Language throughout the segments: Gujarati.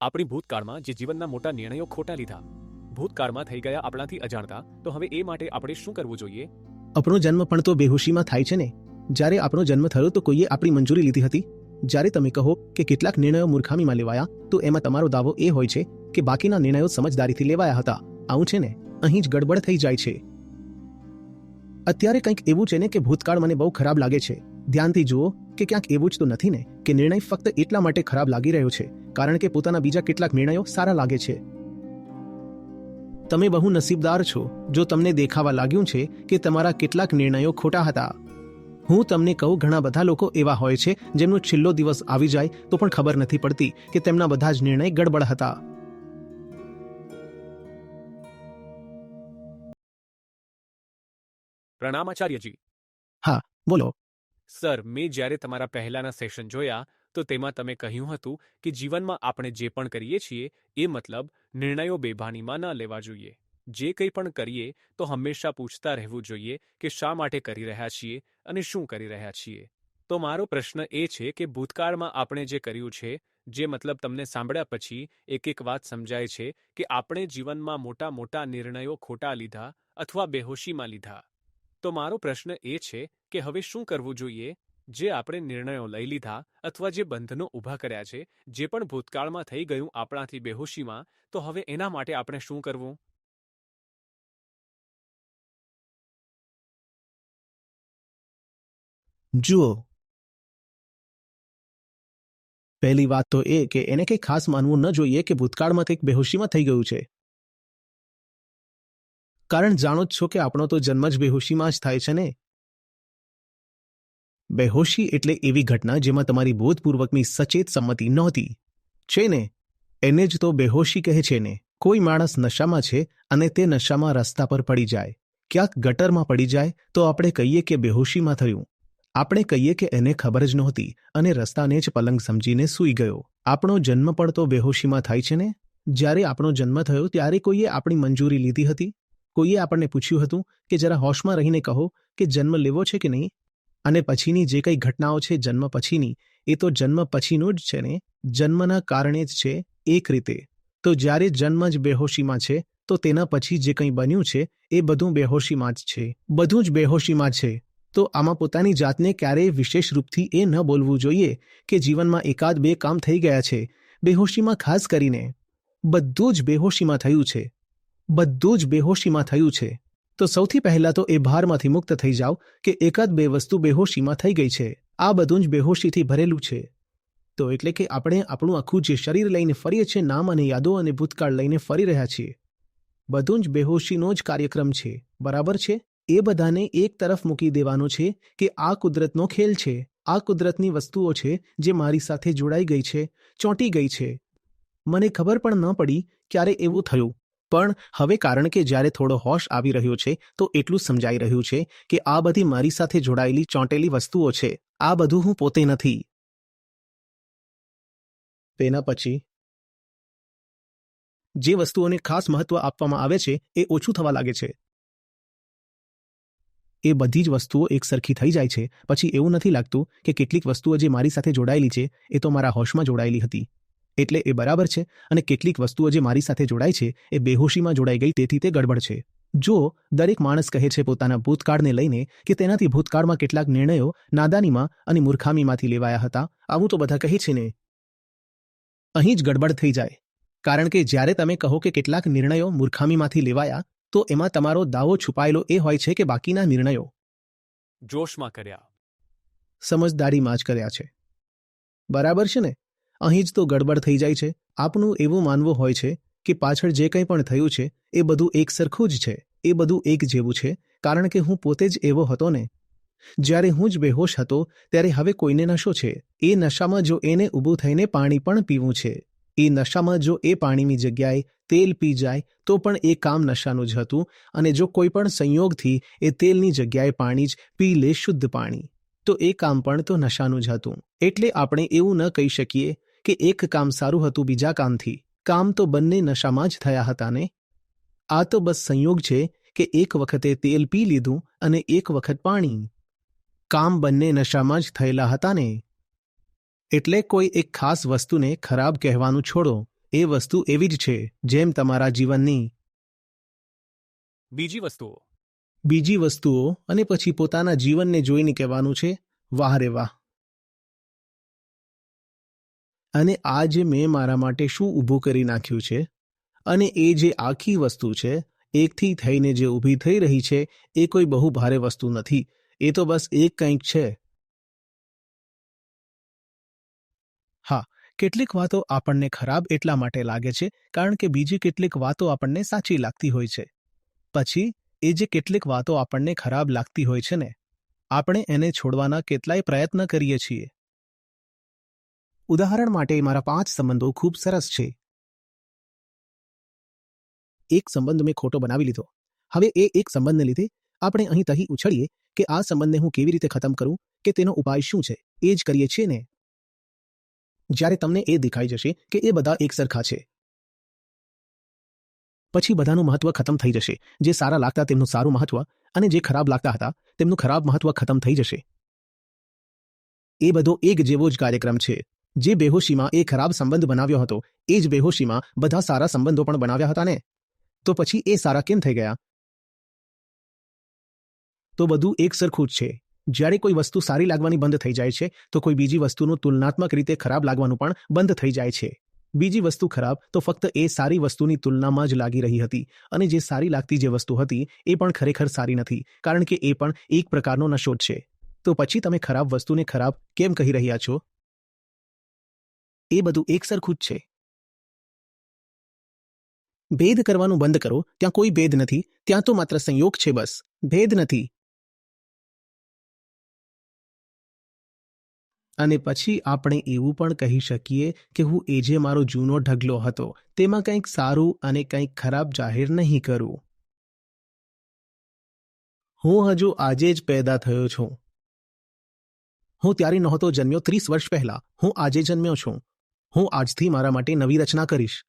આપણી ભૂતકાળમાં જે જીવનના મોટા નિર્ણયો ખોટા લીધા, ભૂતકાળમાં થઈ ગયા આપણાથી અજાણતા, તો હવે એ માટે આપણે શું કરવું જોઈએ? આપણો જન્મ પણ તો બેહોશીમાં થાય છે ને? જ્યારે આપણો જન્મ થયો તો કોઈએ આપણી મંજૂરી લીધી હતી? જ્યારે તમે કહો કે કેટલાક નિર્ણયો મૂર્ખામીમાં લેવાયા, તો એમાં તમારો દાવો એ હોય છે કે બાકીના નિર્ણયો સમજદારીથી લેવાયા હતા. આવું છે ને? અહીં જ ગડબડ થઈ જાય છે. અત્યારે કંઈક એવું છે ને કે ભૂતકાળ મને બહુ ખરાબ લાગે છે. ધ્યાનથી જુઓ કે ક્યાંક એવું જ તો નથી ને? કે નિર્ણય ફક્ત એટલા માટે ખરાબ લાગી રહ્યો છે કારણ કે પોતાના બીજા કેટલાક નિર્ણયો સારા લાગે છે. તમે બહુ નસીબદાર છો જો તમને દેખાવા લાગ્યું છે કે તમારા કેટલાક નિર્ણયો ખોટા હતા. હું તમને કહું ઘણા બધા લોકો એવા હોય છે જેમનો છેલ્લો દિવસ આવી જાય તો પણ ખબર નથી પડતી કે તેમના બધા જ નિર્ણય ગડબડ હતા. પ્રણામ આચાર્યજી હા બોલો. સર, મેં જ્યારે તમારા પહેલાના સેશન જોયા, તો તેમાં તમે કહ્યું હતું કે જીવનમાં આપણે જે પણ કરીએ છીએ, એ મતલબ નિર્ણયો બેભાનીમાં ન લેવા જોઈએ. જે કંઈ પણ કરીએ, તો હંમેશા પૂછતા રહેવું જોઈએ કે શા માટે કરી રહ્યા છીએ અને શું કરી રહ્યા છીએ. તો મારો પ્રશ્ન એ છે કે ભૂતકાળમાં આપણે જે કર્યું છે, જે મતલબ તમને સાંભળ્યા પછી એક એક વાત સમજાય છે કે આપણે જીવનમાં મોટા મોટા નિર્ણયો ખોટા લીધા અથવા બેહોશીમાં લીધા. તો મારો પ્રશ્ન એ છે કે હવે શું કરવું જોઈએ? જે આપણે નિર્ણયો લઈ લીધા અથવા જે બંધનો ઊભા કર્યા છે, જે પણ ભૂતકાળમાં થઈ ગયું આપણાથી બેહોશીમાં, તો હવે એના માટે આપણે શું કરવું? જુઓ. પહેલી વાત તો એ કે એને કંઈ ખાસ માનવું ન જોઈએ કે ભૂતકાળમાં કંઈક બેહોશીમાં થઈ ગયું છે. કારણ જાણો જ છો કે આપણો તો જન્મ જ બેહોશીમાં જ થાય છે ને? બેહોશી એટલે એવી ઘટના જેમાં તમારી બોધપૂર્વકની સચેત સંમતિ નહોતી. છે ને? એને જ તો બેહોશી કહે છે ને, કોઈ માણસ નશામાં છે અને તે નશામાં રસ્તા પર પડી જાય. ક્યાંક ગટરમાં પડી જાય તો આપણે કહીએ કે બેહોશીમાં થયું. આપણે કહીએ કે એને ખબર જ નહોતી અને રસ્તાને જ પલંગ સમજીને સૂઈ ગયો. આપણો જન્મ પણ તો બેહોશીમાં થાય છે ને? જ્યારે આપણો જન્મ થયો ત્યારે કોઈએ આપણી મંજૂરી લીધી હતી? કોઈએ આપણને પૂછ્યું હતું કે જરા હોશમાં રહીને કહો કે જન્મ લેવો છે કે નહીં? અને પછીની જે કંઈ ઘટનાઓ છે જન્મ પછીની, એ તો જન્મ પછીનું જ છે ને? જન્મના કારણે જ છે એક રીતે. તો જ્યારે જન્મ જ બેહોશીમાં છે, તો તેના પછી જે કંઈ બન્યું છે, એ બધું બેહોશીમાં જ છે. બધું જ બેહોશીમાં છે. તો આમાં પોતાની જાતને ક્યારેય વિશેષ રૂપથી એ ન બોલવું જોઈએ કે જીવનમાં એકાદ બે કામ થઈ ગયા છે. બેહોશીમાં ખાસ કરીને. બધું જ બેહોશીમાં થયું છે. બધું જ બેહોશીમાં થયું છે. તો સૌથી પહેલા તો એ ભારમાંથી મુક્ત થઈ જાઓ કે એકાદ બે વસ્તુ બેહોશીમાં થઈ ગઈ છે. આ બધું જ બેહોશીથી ભરેલું છે. તો એટલે કે આપણે આપણું આખું જે શરીર લઈને ફરીએ છીએ, નામ અને યાદો અને ભૂતકાળ લઈને ફરી રહ્યા છીએ. બધું જ બેહોશીનો જ કાર્યક્રમ છે. બરાબર છે? એ બધાને એક તરફ મૂકી દેવાનો છે કે આ કુદરતનો ખેલ છે. આ કુદરતની વસ્તુઓ છે જે મારી સાથે જોડાઈ ગઈ છે, ચોંટી ગઈ છે. મને ખબર પણ ન પડી ક્યારે એવું થયું. પણ હવે કારણ કે જ્યારે થોડો હોશ આવી રહ્યો છે, તો એટલું સમજાઈ રહ્યું છે કે આ બધી મારી સાથે જોડાયેલી ચોંટેલી વસ્તુઓ છે. આ બધું હું પોતે નથી. તેના પછી જે વસ્તુઓને ખાસ મહત્વ આપવામાં આવે છે, એ ઓછું થવા લાગે છે. એ બધી જ વસ્તુઓ એક સરખી થઈ જાય છે. પછી એવું નથી લાગતું કે કેટલીક વસ્તુઓ જે મારી સાથે જોડાયેલી છે, એ તો મારા હોશમાં જોડાયેલી હતી. એટલે એ બરાબર છે અને કેટલીક વસ્તુઓ જે મારી સાથે જોડાય છે એ બેહોશીમાં જોડાઈ ગઈ તેથી તે ગડબડ છે. જો દરેક માણસ કહે છે પોતાના ભૂતકાળને લઈને કે તેનાથી ભૂતકાળમાં કેટલાક નિર્ણયો નાદાનીમાં અને મૂર્ખામીમાંથી લેવાયા હતા આવું તો બધા કહે છે ને. અહીં જ ગડબડ થઈ જાય. કારણ કે જ્યારે તમે કહો કે કેટલાક નિર્ણયો મૂર્ખામીમાંથી લેવાયા તો એમાં તમારો દાવો છુપાયેલો એ હોય છે કે બાકીના નિર્ણયો જોશમાં કર્યા. સમજદારીમાં જ કર્યા છે. બરાબર છે ને? અહીં જ તો ગડબડ થઈ જાય છે. આપનું એવું માનવું હોય છે કે પાછળ જે કંઈ પણ થયું છે, એ બધું એક સરખું જ છે, એ બધું એક જેવું છે, કારણ કે હું પોતે જ એવો હતો ને. જ્યારે હું જ બેહોશ હતો, ત્યારે હવે કોઈને નશો છે. એ નશામાં જો એને ઊભું થઈને પાણી પણ પીવું છે. એ નશામાં જો એ પાણીની જગ્યાએ તેલ પી જાય, તો પણ એ કામ નશાનું જ હતું, અને જો કોઈ પણ સંયોગથી એ તેલની જગ્યાએ પાણી જ પી લે શુદ્ધ પાણી, તો એ કામ પણ તો નશાનું જ હતું. એટલે આપણે એવું ન કહી શકીએ કે એક કામ સારું હતું બીજા કામથી. કામ તો બંને નશામાં જ થયા હતા ને આ તો બસ સંયોગ છે કે એક વખતે તેલ પી લીધું અને એક વખત પાણી. કામ બંને નશામાં જ થયેલા હતા ને એટલે કોઈ એક ખાસ વસ્તુને ખરાબ કહેવાનું છોડો. એ વસ્તુ એવી જ છે જેમ તમારા જીવનની. બીજી વસ્તુઓ. બીજી વસ્તુઓ અને પછી પોતાના જીવનને જોઈને કહેવાનું છે વાહ રે વાહ. અને આ જે મેં મારા માટે શું ઊભું કરી નાખ્યું છે? અને એ જે આખી વસ્તુ છે, એકથી થઈને જે ઊભી થઈ રહી છે, એ કોઈ બહુ ભારે વસ્તુ નથી. એ તો બસ એક કંઈક છે. હા, કેટલીક વાતો આપણને ખરાબ એટલા માટે લાગે છે, કારણ કે બીજી કેટલીક વાતો આપણને સાચી લાગતી હોય છે. પછી, એ જે કેટલીક વાતો આપણને ખરાબ લાગતી હોય છે ને, આપણે એને છોડવાના કેટલાય પ્રયત્ન કરીએ છીએ. ઉદાહરણ માટે મારા પાંચ સંબંધો ખૂબ સરસ છે. એક સંબંધ મેં ખોટો બનાવી લીધો. હવે એ એક સંબંધને લીધે આપણે અહીં તહી ઉછળીએ કે આ સંબંધને હું કેવી રીતે ખતમ કરું કે તેનો ઉપાય શું છે. એ જ કરીએ છીએ ને? જ્યારે તમને એ દેખાઈ જશે કે એ બધા એક સરખા છે. પછી બધાનું મહત્વ ખતમ થઈ જશે. જે સારા લાગતા તેમનું સારું મહત્વ અને જે ખરાબ લાગતા હતા તેમનું ખરાબ મહત્વ ખતમ થઈ જશે. એ બધો એક જેવો જ કાર્યક્રમ છે. જે બેહોશીમાં એ ખરાબ સંબંધ બનાવ્યો હતો, એ જ બેહોશીમાં બધા સારા સંબંધો પણ બનાવ્યા હતા ને? તો પછી એ સારા કેમ થઈ ગયા? તો બધું એક સરખું જ છે. જ્યારે કોઈ વસ્તુ સારી લાગવાની બંધ થઈ જાય છે, તો કોઈ બીજી વસ્તુનું તુલનાત્મક રીતે ખરાબ લાગવાનું પણ બંધ થઈ જાય છે. બીજી વસ્તુ ખરાબ, તો ફક્ત એ સારી વસ્તુની તુલનામાં જ લાગી રહી હતી. અને જે સારી લાગતી જે વસ્તુ હતી, એ પણ ખરેખર સારી નથી, કારણ કે એ પણ એક પ્રકારનો નશો જ છે. તો પછી તમે ખરાબ વસ્તુને ખરાબ કેમ કહી રહ્યા છો? એ બધું એક સરખું જ છે. ભેદ કરવાનું બંધ કરો. ત્યાં કોઈ ભેદ નથી. ત્યાં તો માત્ર સંયોગ છે બસ. ભેદ નથી. અને પછી આપણે એવું પણ કહી શકીએ કે હું એ જે મારો જૂનો ઢગલો હતો, તેમાં કંઈક સારું અને કંઈક ખરાબ જાહેર નહીં કરું. હું હજુ આજે જ પેદા થયો છું. હું ત્યારે નહોતો જન્મ્યો ત્રીસ વર્ષ પહેલા. હું આજે જન્મ્યો છું. હું આજથી મારા માટે નવી રચના કરીશ.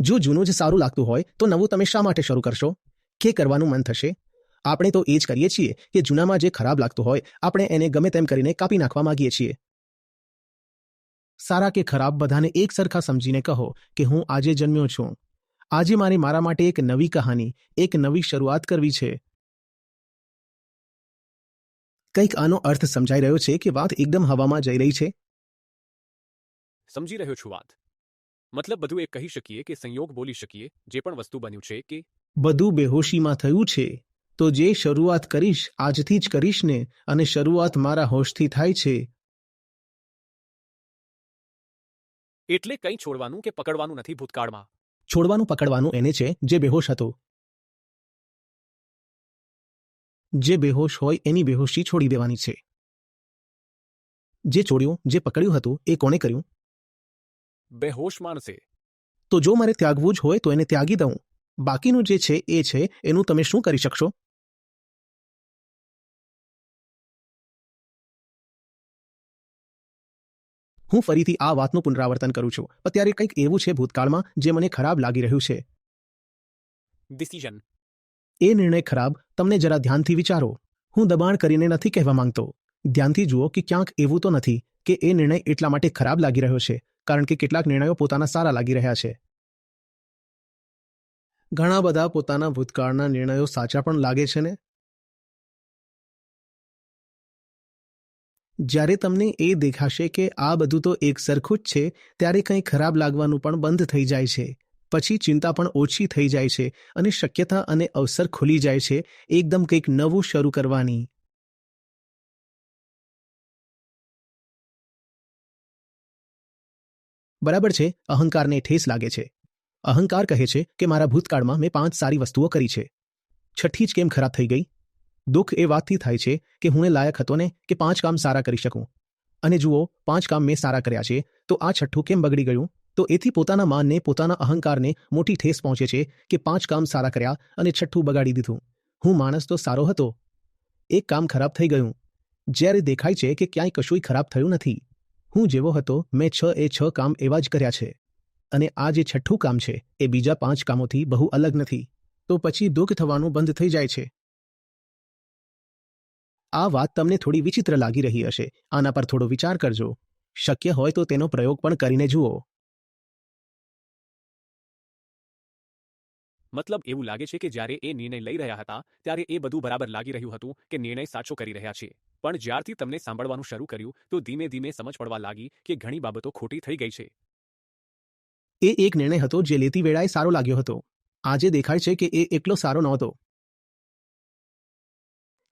જો જૂનું જ સારું લાગતું હોય, તો નવું તમે શા માટે શરૂ કરશો? કે કરવાનું મન થશે? આપણે તો એ જ કરીએ છીએ કે જૂનામાં જે ખરાબ લાગતું હોય, આપણે એને ગમે તેમ કરીને કાપી નાખવા માંગીએ છીએ. સારા કે ખરાબ બધાને એક સરખા સમજીને કહો કે હું આજે જન્મ્યો છું. આજે મારે મારા માટે એક નવી કહાની, એક નવી શરૂઆત કરવી છે. કંઈક આનો અર્થ સમજાઈ રહ્યો છે કે વાત એકદમ હવામાં જઈ રહી છે? સમજી રહ્યો છું વાત. મતલબ બધું એ કહી શકીએ કે સંયોગ બોલી શકીએ જે પણ વસ્તુ બન્યું છે કે બધું બેહોશીમાં થયું છે. તો જે શરૂઆત કરીશ આજથી જ કરીશ ને અને શરૂઆત મારા હોશથી થાય છે. એટલે કંઈ છોડવાનું કે પકડવાનું નથી ભૂતકાળમાં? છોડવાનું પકડવાનું એને છે જે બેહોશ હતો. જે બેહોશ હોય એની બેહોશી છોડી દેવાની છે. જે ચોર્યું જે પકડ્યું હતું એ કોણે કર્યું? બેહોશ માણસે. તો જો મારે ત્યાગવું જ હોય તો એને ત્યાગી દઉં. બાકીનું જે છે એ છે એનું તમે શું કરી શકશો? હું ફરીથી આ વાતનું પુનરાવર્તન કરું છું. અત્યારે કંઈક એવું છે ભૂતકાળમાં જે મને ખરાબ લાગી રહ્યું છે. ડિસિઝન એ નિર્ણય ખરાબ તમને જરા ધ્યાનથી વિચારો. હું દબાણ કરીને નથી કહેવા માંગતો. ધ્યાનથી જુઓ કે ક્યાંક એવું તો નથી કે એ નિર્ણય એટલા માટે ખરાબ લાગી રહ્યો છે, કારણ કે કેટલાક નિર્ણયો પોતાના સારા લાગી રહ્યા છે. ઘણા બધા પોતાના ભૂતકાળના નિર્ણયો સાચા પણ લાગે છે ને? જ્યારે તમને એ દેખાશે કે આ બધું તો એક સરખું જ છે, ત્યારે કંઈ ખરાબ લાગવાનું પણ બંધ થઈ જાય છે. પછી ચિંતા પણ ઓછી થઈ જાય છે અને શક્યતા અને અવસર ખુલી જાય છે. એકદમ કંઈક નવું શરૂ કરવાની. બરાબર છે, અહંકારને ઠેસ લાગે છે. અહંકાર કહે છે કે મારા ભૂતકાળમાં મેં પાંચ સારી વસ્તુઓ કરી છે. છઠ્ઠી જ કેમ ખરાબ થઈ ગઈ? દુઃખ એ વાતથી થાય છે કે હું એ લાયક હતો ને કે પાંચ કામ સારા કરી શકું. અને જુઓ, પાંચ કામ મેં સારા કર્યા છે, તો આ છઠ્ઠું કેમ બગડી ગયું? તો એથી પોતાના માનને, પોતાના અહંકારને મોટી ઠેસ પહોંચે છે કે પાંચ કામ સારા કર્યા અને છઠ્ઠું બગાડી દીધું. હું માણસ તો સારો હતો. એક કામ ખરાબ થઈ ગયું. જ્યારે દેખાય છે કે ક્યાંય કશુંય ખરાબ થયું નથી. હું જેવો હતો, મેં છ એ છ કામ એવા જ કર્યા છે. અને આ જે છઠ્ઠું કામ છે, એ બીજા પાંચ કામોથી બહુ અલગ નથી. તો પછી દુઃખ થવાનું બંધ થઈ જાય છે. આ વાત તમને થોડી વિચિત્ર લાગી રહી હશે. આના પર થોડો વિચાર કરજો. શક્ય હોય તો તેનો પ્રયોગ પણ કરીને જુઓ. મતલબ એવું લાગે છે કે જ્યારે એ નિર્ણય લઈ રહ્યા હતા, ત્યારે એ બધું બરાબર લાગી રહ્યું હતું કે નિર્ણય સાચો કરી રહ્યા છે. પણ જ્યારથી તમને સાંભળવાનું શરૂ કર્યું, તો ધીમે ધીમે સમજ પડવા લાગી કે ઘણી બાબતો ખોટી થઈ ગઈ છે. એ એક નિર્ણય હતો જે લેતી વેળાએ સારો લાગ્યો હતો. આજે દેખાય છે કે એ એટલો સારો નહોતો.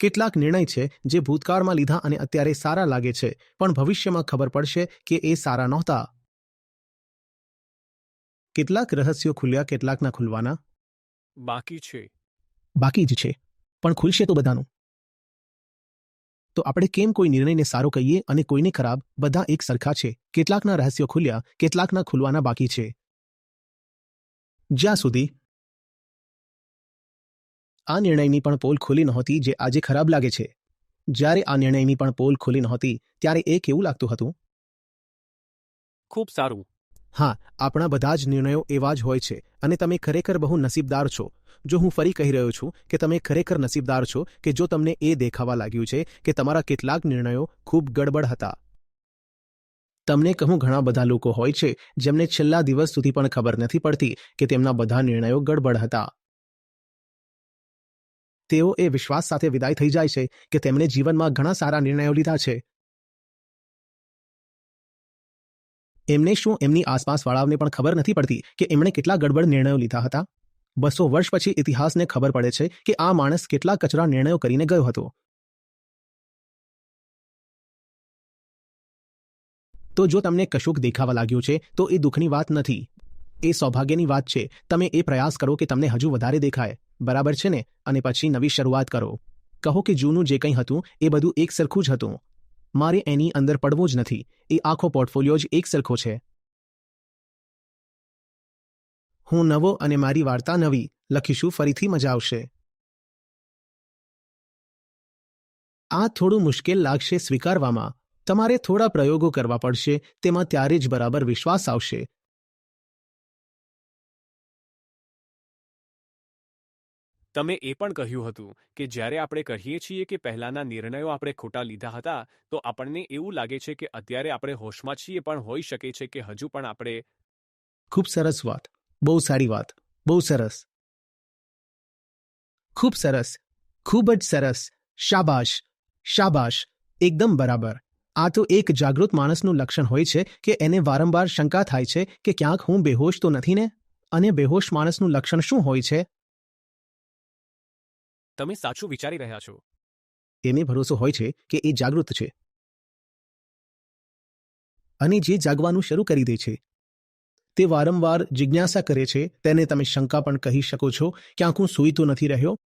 કેટલાક નિર્ણય છે જે ભૂતકાળમાં લીધા અને અત્યારે સારા લાગે છે, પણ ભવિષ્યમાં ખબર પડશે કે એ સારા નહોતા. કેટલાક રહસ્યો ખુલ્યા, કેટલાકના ખુલવાના. બાકી છે. બાકી જ છે. પણ ખુલશે તો બધાનું. તો આપણે કેમ કોઈ નિર્ણયને સારો કહીએ અને કોઈને ખરાબ? બધા એક સરખા છે. કેટલાકના રહસ્યો ખુલ્યા કેટલાકના ખુલવાના બાકી છે. જ્યાં સુધી આ નિર્ણયની પણ પોલ ખુલી નહોતી જે આજે ખરાબ લાગે છે. જ્યારે આ નિર્ણયની પણ પોલ ખુલી નહોતી ત્યારે એ કેવું લાગતું હતું? ખૂબ સારું. હા, આપણા બધા જ નિર્ણયો એવા જ હોય છે અને તમે ખરેખર બહુ નસીબદાર છો. જો હું ફરી કહી રહ્યો છું કે તમે ખરેખર નસીબદાર છો કે જો તમને એ દેખાવા લાગ્યું છે કે તમારા કેટલાક નિર્ણયો ખૂબ ગડબડ હતા. તમને કહું ઘણા બધા લોકો હોય છે જેમને છેલ્લા દિવસ સુધી પણ ખબર નથી પડતી કે તેમના બધા નિર્ણયો ગડબડ હતા. તેઓ એ વિશ્વાસ સાથે વિદાય થઈ જાય છે કે તેમણે જીવનમાં ઘણા સારા નિર્ણયો લીધા છે. એમને શું એમની આસપાસવાળાઓને પણ ખબર નથી પડતી કે એમણે કેટલા ગડબડ નિર્ણયો લીધા હતા? બસો વર્ષ પછી ઇતિહાસને ખબર પડે છે કે આ માણસ કેટલા કચરા નિર્ણયો કરીને ગયો હતો. તો જો તમને કશુંક દેખાવા લાગ્યું છે, તો એ દુઃખની વાત નથી. એ સૌભાગ્યની વાત છે. તમે એ પ્રયાસ કરો કે તમને હજુ વધારે દેખાય. બરાબર છે ને? અને પછી નવી શરૂઆત કરો. કહો કે જૂનું જે કંઈ હતું, એ બધું એક સરખું જ હતું. મારે એની અંદર પડવું જ નથી. એ આખો પોર્ટફોલિયો જ એક સરખો છે. હું નવો અને મારી વાર્તા નવી લખીશું, ફરીથી મજા આવશે. આ થોડું મુશ્કેલ લાગશે સ્વીકારવામાં. તમારે થોડા પ્રયોગો કરવા પડશે, તેમાં ત્યારે જ બરાબર વિશ્વાસ આવશે. તમે એ પણ કહ્યું હતું કે જ્યારે આપણે કહીએ છીએ કે પહેલાના નિર્ણયો આપણે ખોટા લીધા હતા, તો આપણને એવું લાગે છે કે અત્યારે આપણે હોશમાં છીએ પણ હોઈ શકે છે કે હજુ પણ આપણે ખૂબ સરસ વાત. બહુ સારી વાત. બહુ સરસ. ખૂબ સરસ. ખૂબ જ સરસ. શાબાશ. શાબાશ. એકદમ બરાબર. આ તો એક જાગૃત માણસનું લક્ષણ હોય છે કે એને વારંવાર શંકા થાય છે કે ક્યાંક હું બેહોશ તો નથી ને? અને બેહોશ માણસનું લક્ષણ શું હોય છે? તમે સાચું વિચારી રહ્યા છો. એને ભરોસો હોય છે કે એ જાગૃત છે. અને જે જાગવાનું શરૂ કરી દે છે, તે વારંવાર જિજ્ઞાસા કરે છે, તેને તમે શંકા પણ કહી શકો છો, ક્યાંક હું સૂઈ તો નથી રહ્યો?